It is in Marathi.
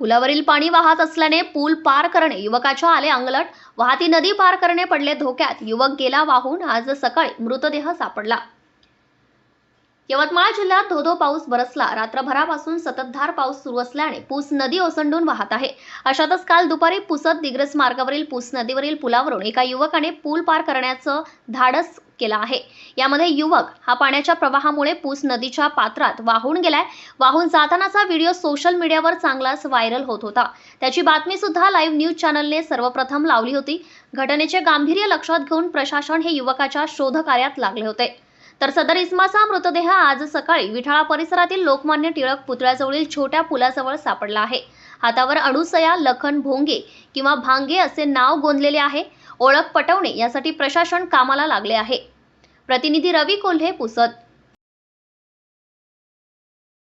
पुलावरील पाणी वाहत असल्याने पूल पार करणे युवकाच्या आले अंगलट वाहती नदी पार करणे पडले धोक्यात. युवक गेला वाहून आज सकाळी मृतदेह सापडला. यवतमाळ जिल्ह्यात धोधो पाऊस बरसला. रात्रभरापासून सततधार पाऊस सुरू असल्याने पूस नदी ओसंडून वाहत आहे. अशातच काल दुपारी पुसत दिग्रस मार्गावरील पूस नदीवरील पुलावरून एका युवकाने पूल पार करण्याचं धाडस केला आहे. यामध्ये युवक हा पाण्याच्या प्रवाहामुळे पूस नदीच्या पात्रात वाहून गेलाय. वाहून जातानाचा व्हिडिओ सोशल मीडियावर चांगलाच व्हायरल होत होता. त्याची बातमी सुद्धा लाईव्ह न्यूज चॅनलने सर्वप्रथम लावली होती. घटनेचे गांभीर्य लक्षात घेऊन प्रशासन हे युवकाच्या शोधकार्यात लागले होते. तर सदर इस्माचा मृतदेह आज सकाळी विठाळा परिसरातील लोकमान्य टिळक पुतळ्याजवळील छोट्या पुलाजवळ सापडला आहे. हातावर अणुसया लखन भोंगे किंवा भांगे असे नाव गोंदलेले आहे. ओळख पटवणे यासाठी प्रशासन कामाला लागले आहे. प्रतिनिधी रवी कोल्हे पुसत